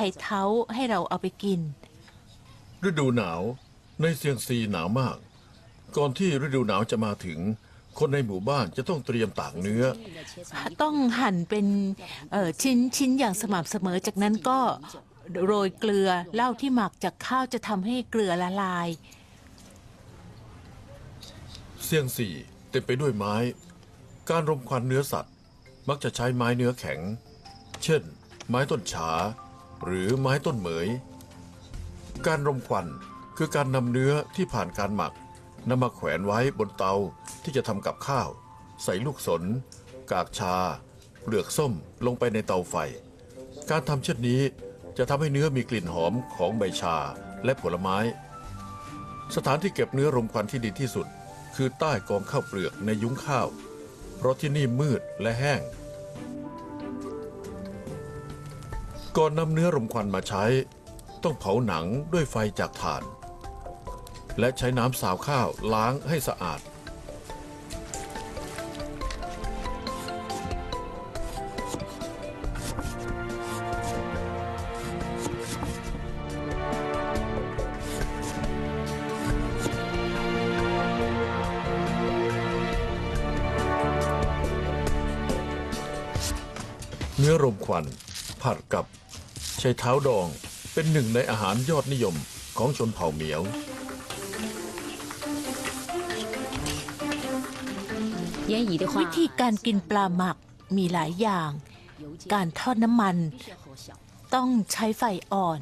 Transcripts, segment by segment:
ช้เท้าให้เราเอาไปกิน ฤดูหนาวในเซียงซีหนาวมาก ก่อนที่ฤดูหนาวจะมาถึง คนในหมู่บ้านจะต้องเตรียมตากเนื้อ ต้องหั่นเป็นเอ่อชิ้นชิ้นอย่างสม่ำเสมอจากนั้นก็โรยเกลือเหล้าที่หมักจากข้าวจะทำให้เกลือละลาย เซียงซีเต็มไปด้วยไม้ การรมควันเนื้อสัตว์ มักจะใช้ไม้เนื้อแข็ง เช่น ไม้ต้นฉา หรือไม้ต้นเหมย การรมควันคือการนำเนื้อที่ผ่านการหมักนำมาแขวนไว้บนเตาที่จะทำกับข้าว ใส่ลูกสน กากชา เปลือกส้มลงไปในเตาไฟ การทำเช่นนี้จะทำให้เนื้อมีกลิ่นหอมของใบชาและผลไม้ สถานที่เก็บเนื้อรมควันที่ดีที่สุด คือใต้กองข้าวเปลือกในยุ้งข้าว เพราะที่นี่มืดและแห้ง ก่อนนำเนื้อรมควันมาใช้ ต้องเผาหนังด้วยไฟจากถ่าน และใช้น้ำสาวข้าวล้างให้สะอาด เนื้อรมควันผัดกับ ใช้เท้าดองเป็นหนึ่งในอาหารยอดนิยมของชนเผ่าเหมียว 烟鱼的话， วิธีการกินปลาหมักมีหลายอย่าง การทอดน้ำมัน 必须要好小。 ต้องใช้ไฟอ่อน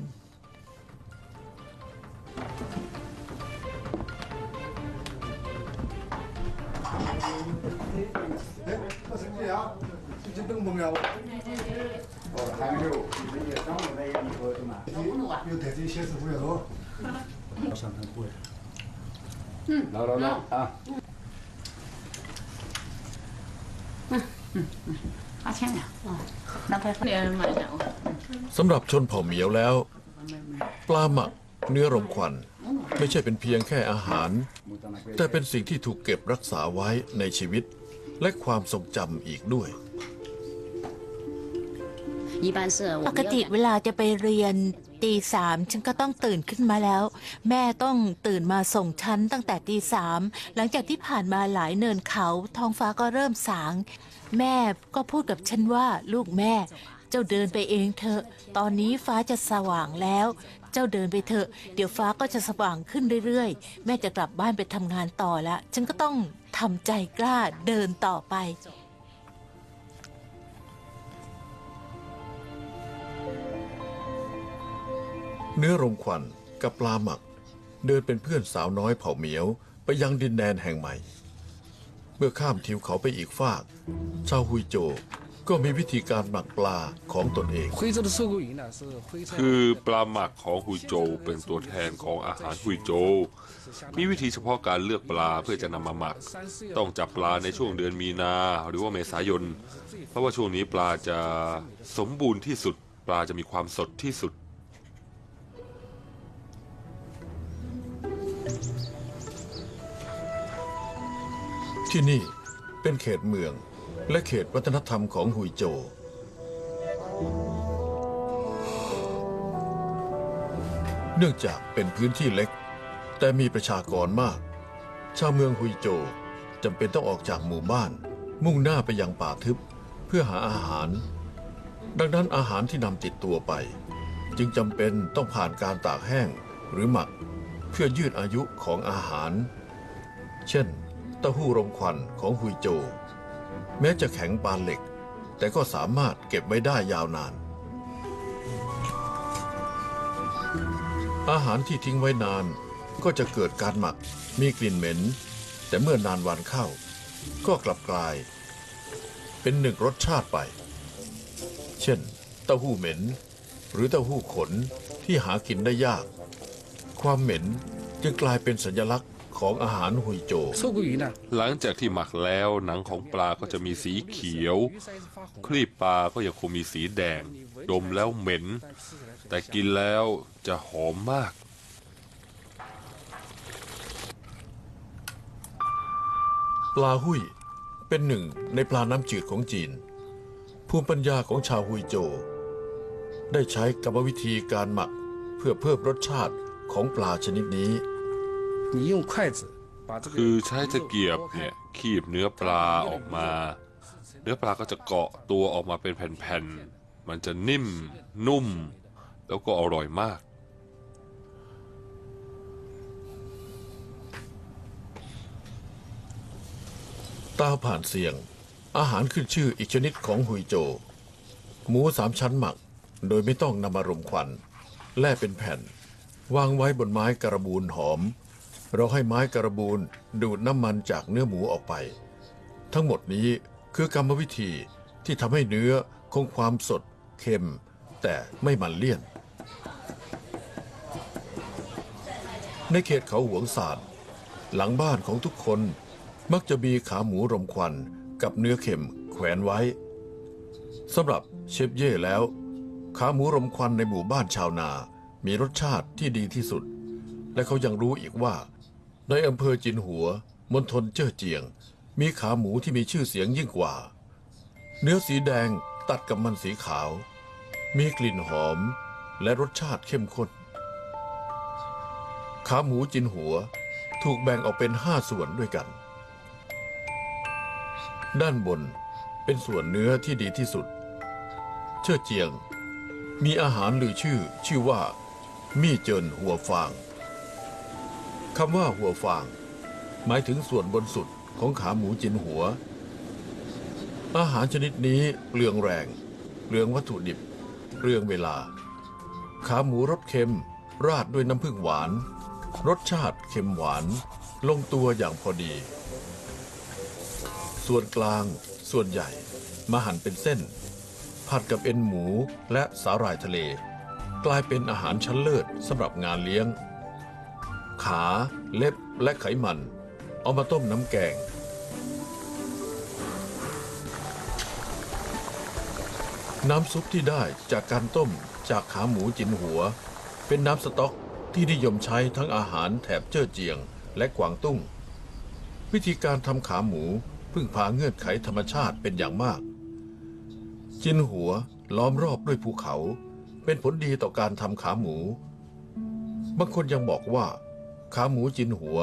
那生气啊，这这等朋友。 哦，还有，你们也上午那个一盒的嘛？有特地写师傅要喝。上很贵。嗯，来来来啊！八千两，哦，那快点买上。 สำหรับชนเผ่าเหมียวแล้ว ปลาหมักเนื้อรมควัน ไม่ใช่เป็นเพียงแค่อาหาร แต่เป็นสิ่งที่ถูกเก็บรักษาไว้ในชีวิต และความทรงจำอีกด้วย 一般是我 ปกติเวลาจะไปเรียนตีสามฉันก็ต้องตื่นขึ้นมาแล้ว แม่ต้องตื่นมาส่งฉันตั้งแต่ตีสามหลังจากที่ผ่านมาหลายเนินเขา ท้องฟ้าก็เริ่มสาง แม่ก็พูดกับฉันว่าลูกแม่ เจ้าเดินไปเองเถอะ ตอนนี้ฟ้าจะสว่างแล้ว เจ้าเดินไปเถอะ เดี๋ยวฟ้าก็จะสว่างขึ้นเรื่อยๆ แม่จะกลับบ้านไปทำงานต่อละ ฉันก็ต้องทำใจกล้าเดินต่อไป เนื้อรงควันกับปลาหมัก เดินเป็นเพื่อนสาวน้อยเผ่าเหมียวไปยังดินแดนแห่งใหม่ เมื่อข้ามทิวเขาไปอีกฟาก ชาวฮุยโจก็มีวิธีการหมักปลาของตนเอง คือปลาหมักของฮุยโจเป็นตัวแทนของอาหารฮุยโจ มีวิธีเฉพาะการเลือกปลาเพื่อจะนำมาหมัก ต้องจับปลาในช่วงเดือนมีนาหรือว่าเมษายน เพราะว่าช่วงนี้ปลาจะสมบูรณ์ที่สุด ปลาจะมีความสดที่สุด ที่นี่เป็นเขตเมืองและเขตวัฒนธรรมของฮุยโจเนื่องจากเป็นพื้นที่เล็ก แต่มีประชากรมาก ชาวเมืองฮุยโจจำเป็นต้องออกจากหมู่บ้าน มุ่งหน้าไปยังป่าทึบเพื่อหาอาหาร ดังนั้นอาหารที่นำติดตัวไป จึงจำเป็นต้องผ่านการตากแห้งหรือหมัก เพื่อยืดอายุของอาหาร เช่น เต้าหู้รมควันของฮุยโจ แม้จะแข็งปานเหล็ก แต่ก็สามารถเก็บไว้ได้ยาวนาน อาหารที่ทิ้งไว้นานก็จะเกิดการหมักมีกลิ่นเหม็น แต่เมื่อนานวันเข้า ก็กลับกลาย เป็นหนึ่งรสชาติไป เช่น เต้าหู้เหม็น หรือเต้าหู้ขนที่หากินได้ยาก ความเหม็นจึงกลายเป็นสัญลักษณ์ ของอาหารหุยโจ หลังจากที่หมักแล้วหนังของปลาก็จะมีสีเขียว ครีบปลาก็ยังคงมีสีแดง ดมแล้วเหม็น แต่กินแล้วจะหอมมาก ปลาหุยเป็นหนึ่งในปลาน้ำจืดของจีน ภูมิปัญญาของชาวฮุยโจ ได้ใช้กรรมวิธีการหมักเพื่อเพิ่มรสชาติของปลาชนิดนี้ คือใช้ตะเกียบเนี่ยคีบเนื้อปลาออกมา เนื้อปลาก็จะเกาะตัวออกมาเป็นแผ่นๆ มันจะนิ่มนุ่ม แล้วก็อร่อยมาก ตาผ่านเสียง อาหารขึ้นชื่ออีกชนิดของหุยโจ หมูสามชั้นหมัก โดยไม่ต้องนำมารมควัน แล่เป็นแผ่น วางไว้บนไม้กระบูนหอม เราให้ไม้กระบูนดูดน้ำมันจากเนื้อหมูออกไป ทั้งหมดนี้คือกรรมวิธีที่ทำให้เนื้อคงความสดเค็ม แต่ไม่มันเลี่ยน ในเขตเขาหวงสารหลังบ้านของทุกคนมักจะมีขาหมูรมควันกับเนื้อเค็มแขวนไว้สำหรับเชฟเย่แล้ว ขาหมูรมควันในหมู่บ้านชาวนา มีรสชาติที่ดีที่สุด และเขายังรู้อีกว่า ในอำเภอจินหัว มณฑลเจ้อเจียง มีขาหมูที่มีชื่อเสียงยิ่งกว่า เนื้อสีแดงตัดกับมันสีขาว มีกลิ่นหอมและรสชาติเข้มข้น ขาหมูจินหัวถูกแบ่งออกเป็นห้าส่วนด้วยกัน ด้านบนเป็นส่วนเนื้อที่ดีที่สุด เชิดเจียง มีอาหารหรือชื่อชื่อว่า มี่เจินหัวฟาง คำว่าหัวฟาง หมายถึงส่วนบนสุดของขาหมูจินหัว อาหารชนิดนี้เปลืองแรง เปลืองวัตถุดิบ เปลืองเวลา ขาหมูรสเค็ม ราดด้วยน้ำผึ้งหวาน รสชาติเค็มหวาน ลงตัวอย่างพอดี ส่วนกลาง ส่วนใหญ่ มาหั่นเป็นเส้น ผัดกับเอ็นหมูและสาหร่ายทะเล กลายเป็นอาหารชั้นเลิศสำหรับงานเลี้ยง ขา เล็บและไขมัน เอามาต้มน้ำแกง น้ำซุปที่ได้จากการต้มจากขาหมูจินหัว เป็นน้ำสต๊อกที่นิยมใช้ทั้งอาหารแถบเจ้อเจียงและกวางตุ้ง วิธีการทำขาหมูพึ่งพาเงื่อนไขธรรมชาติเป็นอย่างมาก จินหัวล้อมรอบด้วยภูเขา เป็นผลดีต่อการทำขาหมู บางคนยังบอกว่า ขาหมูจินหัว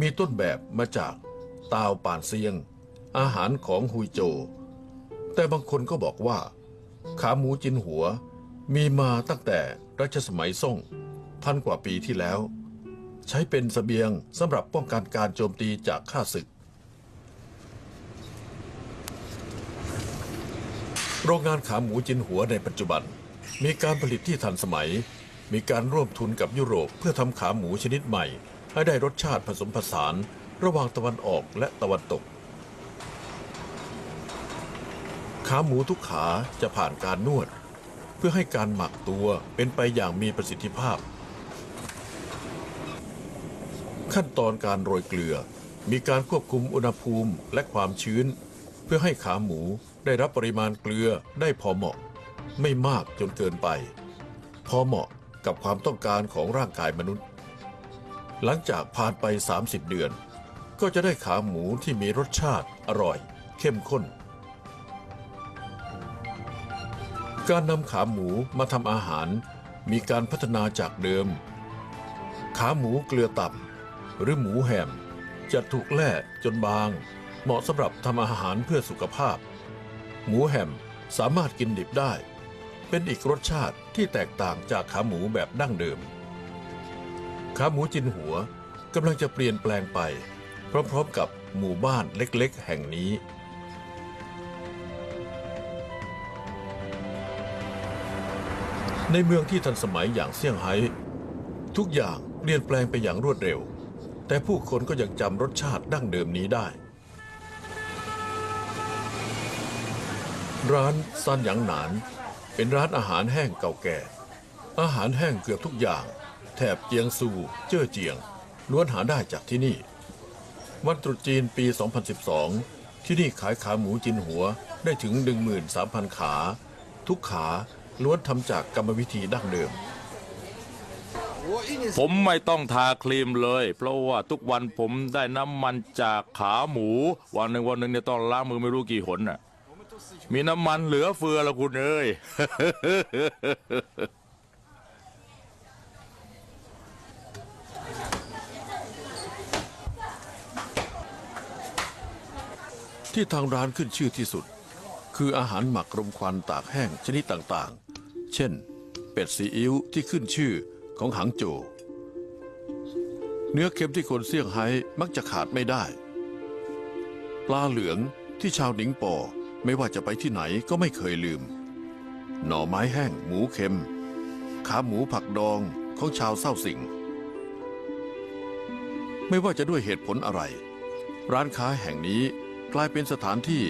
มีต้นแบบมาจากตาวป่านเซียง อาหารของฮุยโจ แต่บางคนก็บอกว่า ขาหมูจินหัวมีมาตั้งแต่รัชสมัยซ่งพันกว่าปีที่แล้ว ใช้เป็นสเสบียงสำหรับป้องกันการโจมตีจากข้าศึก โรงงานขาหมูจินหัวในปัจจุบัน มีการผลิตที่ทันสมัย มีการร่วมทุนกับยุโรปเพื่อทำขาหมูชนิดใหม่ ให้ได้รสชาติผสมผสาน ระหว่างตะวันออกและตะวันตก ขาหมูทุกขาจะผ่านการนวด เพื่อให้การหมักตัวเป็นไปอย่างมีประสิทธิภาพ ขั้นตอนการโรยเกลือ มีการควบคุมอุณหภูมิและความชื้น เพื่อให้ขาหมูได้รับปริมาณเกลือได้พอเหมาะ ไม่มากจนเกินไป พอเหมาะ กับความต้องการของร่างกายมนุษย์ หลังจากผ่านไป 30 เดือน ก็จะได้ขาหมูที่มีรสชาติอร่อย เข้มข้น การนำขาหมูมาทำอาหารมีการพัฒนาจากเดิม ขาหมูเกลือต่ำหรือหมูแฮม จะถูกแล่จนบาง เหมาะสำหรับทำอาหารเพื่อสุขภาพ หมูแฮมสามารถกินดิบได้ เป็นอีกรสชาติที่แตกต่างจากขาหมูแบบดั้งเดิม ขาหมูจินหัวกำลังจะเปลี่ยนแปลงไป พร้อมๆกับหมู่บ้านเล็กๆ แห่งนี้ในเมืองที่ทันสมัยอย่างเซี่ยงไฮ้ทุกอย่างเปลี่ยนแปลงไปอย่างรวดเร็ว แต่ผู้คนก็ยังจำรสชาติดั้งเดิมนี้ได้ ร้านซันหยางหนาน เป็นร้านอาหารแห้งเก่าแก่ อาหารแห้งเกือบทุกอย่าง แถบเจียงซูเจ้อเจียงล้วนหาได้จากที่นี่ วันตรุษจีนปี 2012 ที่นี่ขายขาหมูจินหัวได้ถึง 13,000 ขา ทุกขาล้วนทำจากกรรมวิธีดั้งเดิม ผมไม่ต้องทาครีมเลย เพราะว่าทุกวันผมได้น้ำมันจากขาหมู วันหนึ่งวันหนึ่งเนี่ยต้องล้างมือไม่รู้กี่หนน่ะ มีน้ำมันเหลือเฟือละคุณเอ้ย ที่ทางร้านขึ้นชื่อที่สุด คืออาหารหมักรมควันตากแห้งชนิดต่างๆ เช่น เป็ดซีอิ๊วที่ขึ้นชื่อของหางโจ เนื้อเค็มที่คนเซี่ยงไฮ้มักจะขาดไม่ได้ ปลาเหลืองที่ชาวหนิงปอ ไม่ว่าจะไปที่ไหนก็ไม่เคยลืม หน่อไม้แห้ง หมูเค็ม ขาหมูผักดองของชาวเศร้าสิงไม่ว่าจะด้วยเหตุผลอะไร ร้านค้าแห่งนี้กลายเป็นสถานที่